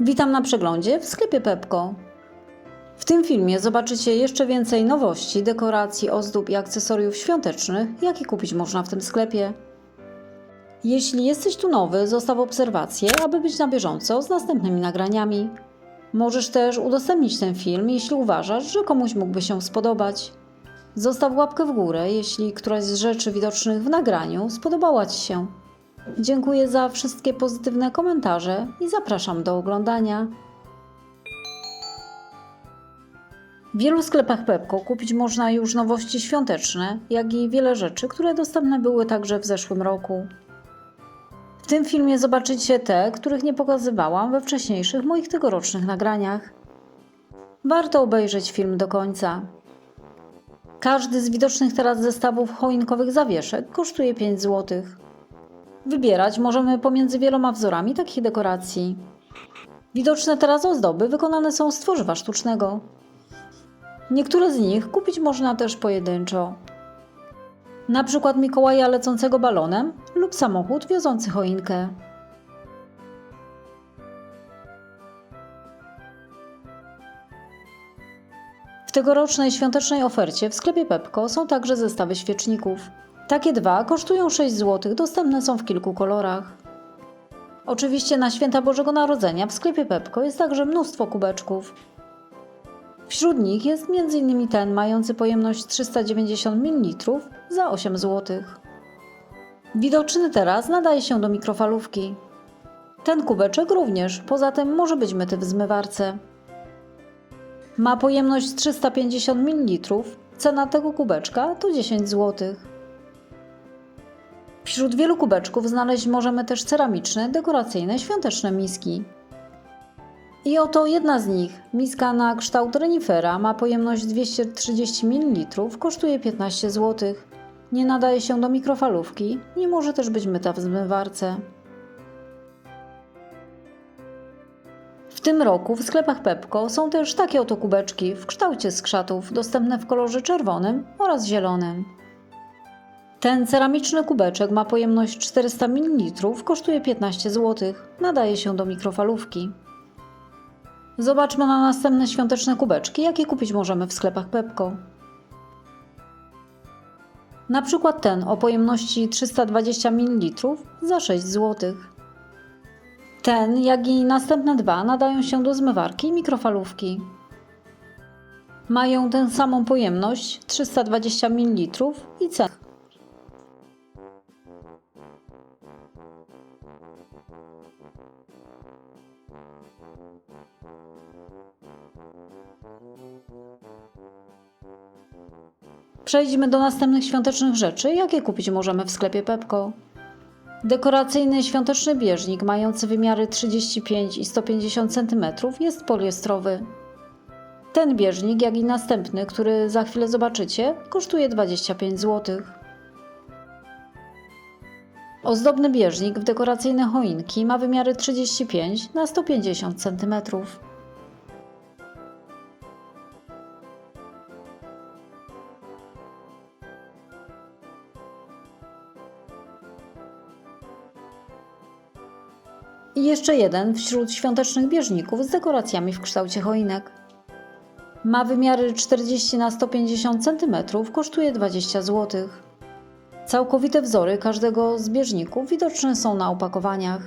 Witam na przeglądzie w sklepie Pepko. W tym filmie zobaczycie jeszcze więcej nowości, dekoracji, ozdób i akcesoriów świątecznych, jakie kupić można w tym sklepie. Jeśli jesteś tu nowy, zostaw obserwację, aby być na bieżąco z następnymi nagraniami. Możesz też udostępnić ten film, jeśli uważasz, że komuś mógłby się spodobać. Zostaw łapkę w górę, jeśli któraś z rzeczy widocznych w nagraniu spodobała Ci się. Dziękuję za wszystkie pozytywne komentarze i zapraszam do oglądania. W wielu sklepach Pepko kupić można już nowości świąteczne, jak i wiele rzeczy, które dostępne były także w zeszłym roku. W tym filmie zobaczycie te, których nie pokazywałam we wcześniejszych moich tegorocznych nagraniach. Warto obejrzeć film do końca. Każdy z widocznych teraz zestawów choinkowych zawieszek kosztuje 5 zł. Wybierać możemy pomiędzy wieloma wzorami takich dekoracji. Widoczne teraz ozdoby wykonane są z tworzywa sztucznego. Niektóre z nich kupić można też pojedynczo. Na przykład Mikołaja lecącego balonem lub samochód wiozący choinkę. W tegorocznej świątecznej ofercie w sklepie Pepko są także zestawy świeczników. Takie dwa kosztują 6 zł, dostępne są w kilku kolorach. Oczywiście na święta Bożego Narodzenia w sklepie Pepko jest także mnóstwo kubeczków. Wśród nich jest m.in. ten mający pojemność 390 ml za 8 zł. Widoczny teraz nadaje się do mikrofalówki. Ten kubeczek również, poza tym może być myty w zmywarce. Ma pojemność 350 ml, cena tego kubeczka to 10 zł. Wśród wielu kubeczków znaleźć możemy też ceramiczne, dekoracyjne, świąteczne miski. I oto jedna z nich, miska na kształt renifera, ma pojemność 230 ml, kosztuje 15 zł. Nie nadaje się do mikrofalówki, nie może też być myta w zmywarce. W tym roku w sklepach Pepko są też takie oto kubeczki w kształcie skrzatów, dostępne w kolorze czerwonym oraz zielonym. Ten ceramiczny kubeczek ma pojemność 400 ml, kosztuje 15 zł. Nadaje się do mikrofalówki. Zobaczmy na następne świąteczne kubeczki, jakie kupić możemy w sklepach Pepko. Na przykład ten o pojemności 320 ml za 6 zł. Ten, jak i następne dwa nadają się do zmywarki i mikrofalówki. Mają tę samą pojemność 320 ml i cenę. Przejdźmy do następnych świątecznych rzeczy, jakie kupić możemy w sklepie Pepko. Dekoracyjny świąteczny bieżnik mający wymiary 35 i 150 cm jest poliestrowy. Ten bieżnik, jak i następny, który za chwilę zobaczycie, kosztuje 25 zł. Ozdobny bieżnik w dekoracyjne choinki ma wymiary 35 na 150 cm. I jeszcze jeden wśród świątecznych bieżników z dekoracjami w kształcie choinek. Ma wymiary 40 na 150 cm, kosztuje 20 zł. Całkowite wzory każdego z bieżników widoczne są na opakowaniach.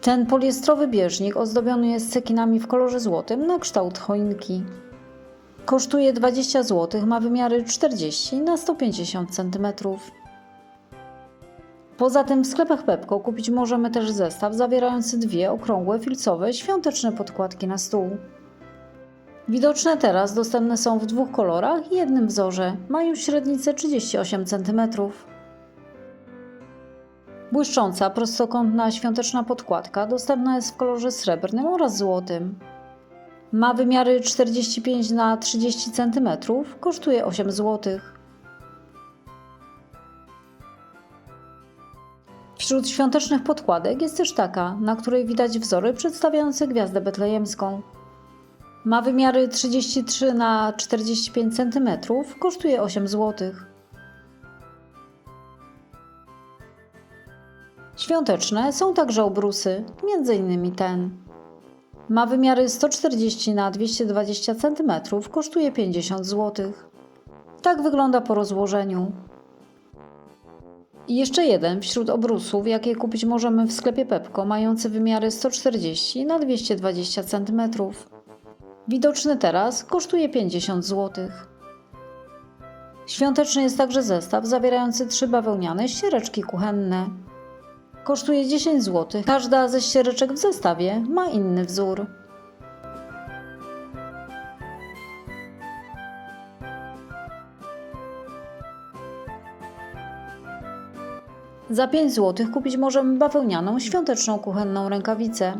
Ten poliestrowy bieżnik ozdobiony jest cekinami w kolorze złotym na kształt choinki. Kosztuje 20 zł, ma wymiary 40 na 150 cm. Poza tym w sklepach Pepko kupić możemy też zestaw zawierający dwie okrągłe, filcowe, świąteczne podkładki na stół. Widoczne teraz dostępne są w dwóch kolorach i jednym wzorze. Mają średnicę 38 cm. Błyszcząca, prostokątna, świąteczna podkładka dostępna jest w kolorze srebrnym oraz złotym. Ma wymiary 45 na 30 cm, kosztuje 8 zł. Wśród świątecznych podkładek jest też taka, na której widać wzory przedstawiające gwiazdę betlejemską. Ma wymiary 33 na 45 cm, kosztuje 8 zł. Świąteczne są także obrusy, m.in. ten. Ma wymiary 140 na 220 cm, kosztuje 50 zł. Tak wygląda po rozłożeniu. I jeszcze jeden wśród obrusów, jakie kupić możemy w sklepie Pepko, mający wymiary 140 na 220 cm. Widoczny teraz kosztuje 50 zł. Świąteczny jest także zestaw zawierający trzy bawełniane ściereczki kuchenne. Kosztuje 10 zł. Każda ze ściereczek w zestawie ma inny wzór. Za 5 zł kupić możemy bawełnianą świąteczną kuchenną rękawicę.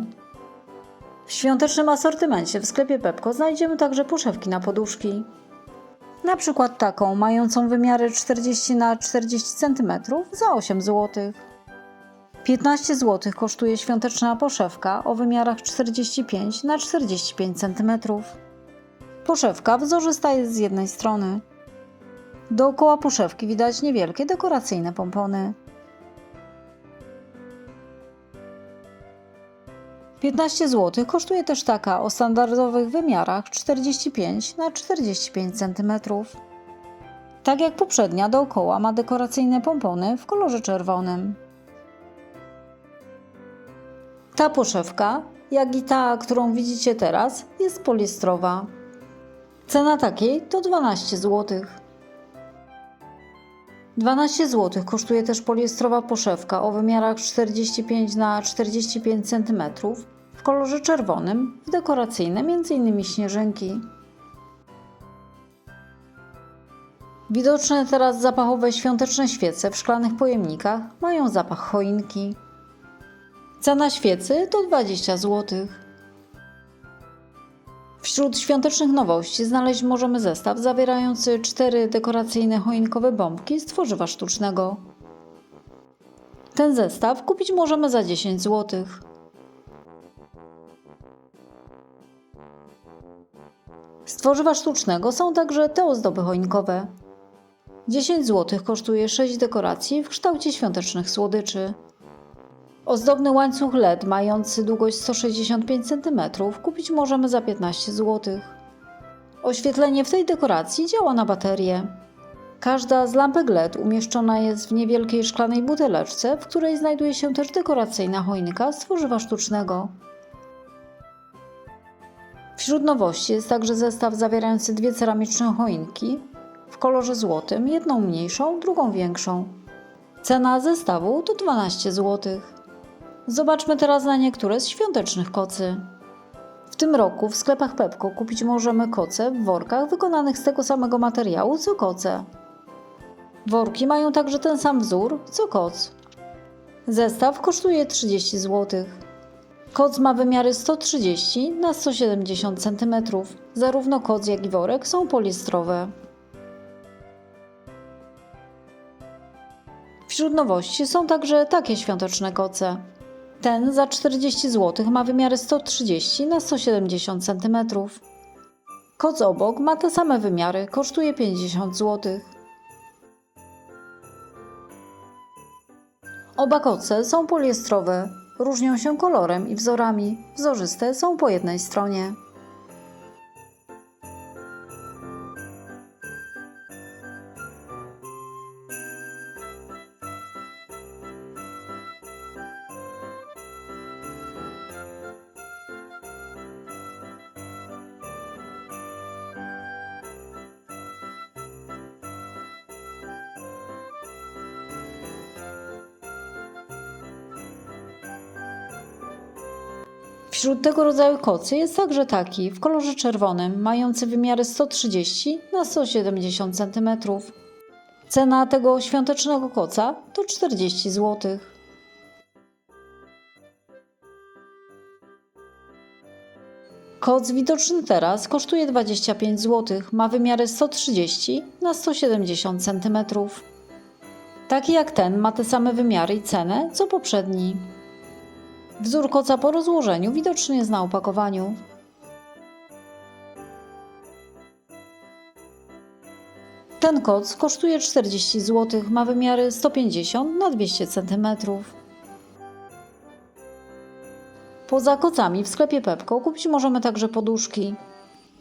W świątecznym asortymencie w sklepie Pepko znajdziemy także poszewki na poduszki. Na przykład taką, mającą wymiary 40 na 40 cm za 8 zł. 15 zł kosztuje świąteczna poszewka o wymiarach 45 na 45 cm. Poszewka wzorzysta jest z jednej strony. Dookoła poszewki widać niewielkie dekoracyjne pompony. 15 zł kosztuje też taka o standardowych wymiarach 45 na 45 cm. Tak jak poprzednia, dookoła ma dekoracyjne pompony w kolorze czerwonym. Ta poszewka, jak i ta, którą widzicie teraz, jest poliestrowa. Cena takiej to 12 zł. 12 zł kosztuje też poliestrowa poszewka o wymiarach 45 na 45 cm w kolorze czerwonym, w dekoracyjne m.in. śnieżynki. Widoczne teraz zapachowe świąteczne świece w szklanych pojemnikach mają zapach choinki. Cena świecy to 20 zł. Wśród świątecznych nowości znaleźć możemy zestaw zawierający cztery dekoracyjne choinkowe bombki z tworzywa sztucznego. Ten zestaw kupić możemy za 10 zł. Z tworzywa sztucznego są także te ozdoby choinkowe. 10 zł kosztuje 6 dekoracji w kształcie świątecznych słodyczy. Ozdobny łańcuch LED mający długość 165 cm kupić możemy za 15 zł. Oświetlenie w tej dekoracji działa na baterię. Każda z lampek LED umieszczona jest w niewielkiej szklanej buteleczce, w której znajduje się też dekoracyjna choinka z tworzywa sztucznego. Wśród nowości jest także zestaw zawierający dwie ceramiczne choinki w kolorze złotym, jedną mniejszą, drugą większą. Cena zestawu to 12 zł. Zobaczmy teraz na niektóre z świątecznych kocy. W tym roku w sklepach Pepko kupić możemy koce w workach wykonanych z tego samego materiału co koce. Worki mają także ten sam wzór co koc. Zestaw kosztuje 30 zł. Koc ma wymiary 130 na 170 cm. Zarówno koc jak i worek są poliestrowe. Wśród nowości są także takie świąteczne koce. Ten za 40 zł ma wymiary 130 na 170 cm. Koc obok ma te same wymiary, kosztuje 50 zł. Oba koce są poliestrowe, różnią się kolorem i wzorami. Wzorzyste są po jednej stronie. Wśród tego rodzaju kocy jest także taki w kolorze czerwonym, mający wymiary 130 na 170 cm. Cena tego świątecznego koca to 40 zł. Koc widoczny teraz kosztuje 25 zł. Ma wymiary 130 na 170 cm. Taki jak ten ma te same wymiary i cenę co poprzedni. Wzór koca po rozłożeniu widoczny jest na opakowaniu. Ten koc kosztuje 40 zł, ma wymiary 150 na 200 cm. Poza kocami w sklepie Pepko kupić możemy także poduszki.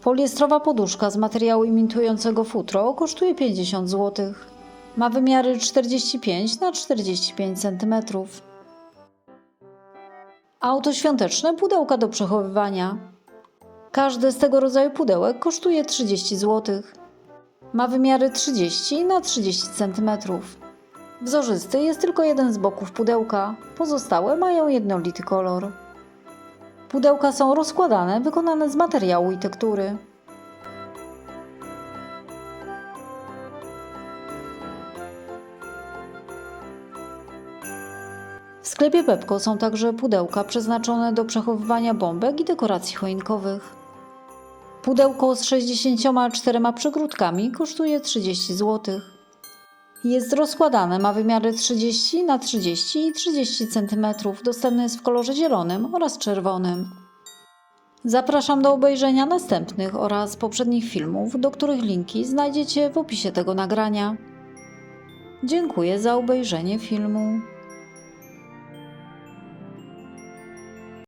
Poliestrowa poduszka z materiału imitującego futro kosztuje 50 zł. Ma wymiary 45 na 45 cm. Auto świąteczne pudełka do przechowywania. Każde z tego rodzaju pudełek kosztuje 30 zł. Ma wymiary 30 na 30 cm. Wzorzysty jest tylko jeden z boków pudełka, pozostałe mają jednolity kolor. Pudełka są rozkładane, wykonane z materiału i tektury. Sklepie Pepko są także pudełka przeznaczone do przechowywania bombek i dekoracji choinkowych. Pudełko z 64 przygródkami kosztuje 30 zł. Jest rozkładane, ma wymiary 30 na 30 i 30 cm. Dostępny jest w kolorze zielonym oraz czerwonym. Zapraszam do obejrzenia następnych oraz poprzednich filmów, do których linki znajdziecie w opisie tego nagrania. Dziękuję za obejrzenie filmu.